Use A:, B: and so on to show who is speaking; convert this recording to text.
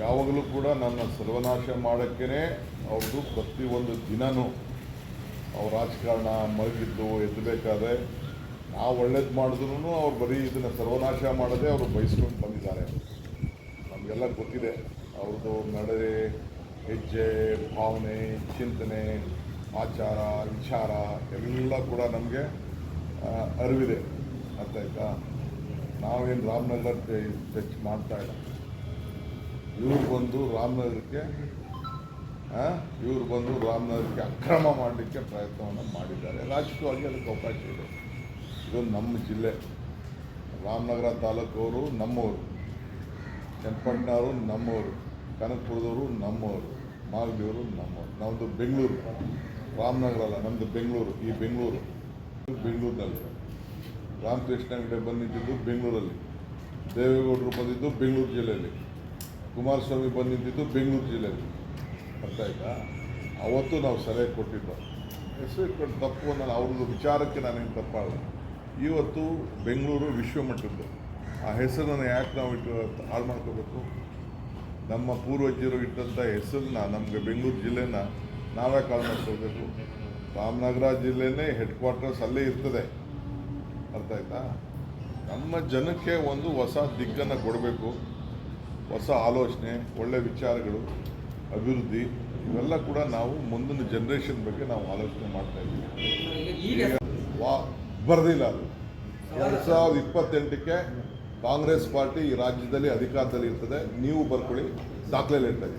A: ಯಾವಾಗಲೂ ಕೂಡ ನನ್ನ ಸರ್ವನಾಶ ಮಾಡೋಕ್ಕೇ ಅವ್ರದ್ದು ಪ್ರತಿಯೊಂದು ದಿನವೂ ಅವ್ರ ರಾಜಕಾರಣ ಮಲಗಿದ್ದು ಎದ್ದಬೇಕಾದ್ರೆ ನಾವು ಒಳ್ಳೇದು ಮಾಡಿದ್ರು ಅವ್ರು ಬರೀ ಇದನ್ನು ಸರ್ವನಾಶ ಮಾಡದೆ ಅವರು ಬಯಸ್ಕೊಂಡು ಬಂದಿದ್ದಾರೆ. ನಮಗೆಲ್ಲ ಗೊತ್ತಿದೆ, ಅವ್ರದ್ದು ನಡೆ ಹೆಜ್ಜೆ, ಭಾವನೆ, ಚಿಂತನೆ, ಆಚಾರ, ವಿಚಾರ ಎಲ್ಲ ಕೂಡ ನಮಗೆ ಅರಿವಿದೆ. ಅರ್ಥ ಆಯ್ತಾ? ನಾವೇನು ರಾಮನಗರ ಟಚ್ ಮಾಡ್ತಾ ಇಲ್ಲ. ಇವ್ರು ಬಂದು ರಾಮನಗರಕ್ಕೆ ಇವ್ರು ಬಂದು ರಾಮನಗರಕ್ಕೆ ಅಕ್ರಮ ಮಾಡಲಿಕ್ಕೆ ಪ್ರಯತ್ನವನ್ನು ಮಾಡಿದ್ದಾರೆ. ರಾಜಕೀಯವಾಗಿ ಅದಕ್ಕೆ ಅವಕಾಶ ಇದೆ. ಇದು ನಮ್ಮ ಜಿಲ್ಲೆ. ರಾಮನಗರ ತಾಲೂಕವರು ನಮ್ಮವರು. ಚನ್ನಪಟ್ಟಣವರು ನಮ್ಮವರು. ಕನಕಪುರದವರು ನಮ್ಮವರು. ಮಾಗಡಿಯವರು ನಮ್ಮವರು. ನಮ್ಮದು ಬೆಂಗಳೂರು. ರಾಮನಗರ ಅಲ್ಲ ನಮ್ಮದು ಬೆಂಗಳೂರು. ಈ ಬೆಂಗಳೂರು. ಬೆಂಗಳೂರಿನಲ್ಲಿ. ರಾಮಕೃಷ್ಣ ಹೆಗಡೆ ಬಂದಿದ್ದು ಬೆಂಗಳೂರಲ್ಲಿ. ದೇವೇಗೌಡರು ಬಂದಿದ್ದು ಬೆಂಗಳೂರು ಜಿಲ್ಲೆಯಲ್ಲಿ. ಕುಮಾರಸ್ವಾಮಿ ಬಂದಿದ್ದು ಬೆಂಗಳೂರು ಜಿಲ್ಲೆಯಲ್ಲಿ. ಅರ್ಥ ಅವತ್ತು ನಾವು ಸಲಹೆ ಕೊಟ್ಟಿದ್ದು. ಹೆಸರು ಇಟ್ಕೊಂಡು ತಪ್ಪು ನಾನು ಅವ್ರದ್ದು ವಿಚಾರಕ್ಕೆ ನಾನೇನು ತಪ್ಪಾಗಲ್ಲ. ಇವತ್ತು ಬೆಂಗಳೂರು ವಿಶ್ವಮಟ್ಟದ್ದು. ಆ ಹೆಸರನ್ನು ಯಾಕೆ ನಾವು ಇಟ್ಟು ಹಾಳು ಮಾಡ್ಕೋಬೇಕು? ನಮ್ಮ ಪೂರ್ವಜರು ಇಟ್ಟಂಥ ಹೆಸರನ್ನ, ನಮಗೆ ಬೆಂಗಳೂರು ಜಿಲ್ಲೆನ ನಾವೇ ಕಾಳು ಮಾಡ್ಕೊಳ್ಬೇಕು. ರಾಮನಗರ ಜಿಲ್ಲೆನೇ ಹೆಡ್ ಕ್ವಾರ್ಟರ್ಸ್ ಅಲ್ಲೇ ಇರ್ತದೆ. ಅರ್ಥ ಆಯ್ತಾ? ನಮ್ಮ ಜನಕ್ಕೆ ಒಂದು ಹೊಸ ದಿಕ್ಕನ್ನು ಕೊಡಬೇಕು. ಹೊಸ ಆಲೋಚನೆ, ಒಳ್ಳೆ ವಿಚಾರಗಳು, ಅಭಿವೃದ್ಧಿ, ಇವೆಲ್ಲ ಕೂಡ ನಾವು ಮುಂದಿನ ಜನ್ರೇಷನ್ ಬಗ್ಗೆ ನಾವು ಆಲೋಚನೆ ಮಾಡ್ತಾ ಇದ್ದೀವಿ. ವಾ ಬರೆದಿಲ್ಲ ಅದು. ಎರಡು ಸಾವಿರದ ಇಪ್ಪತ್ತೆಂಟಕ್ಕೆ ಕಾಂಗ್ರೆಸ್ ಪಾರ್ಟಿ ಈ ರಾಜ್ಯದಲ್ಲಿ ಅಧಿಕಾರದಲ್ಲಿ ಇರ್ತದೆ. ನೀವು ಬರ್ಕೊಳ್ಳಿ ದಾಖಲೆಯಲ್ಲಿ ಇರ್ತದೆ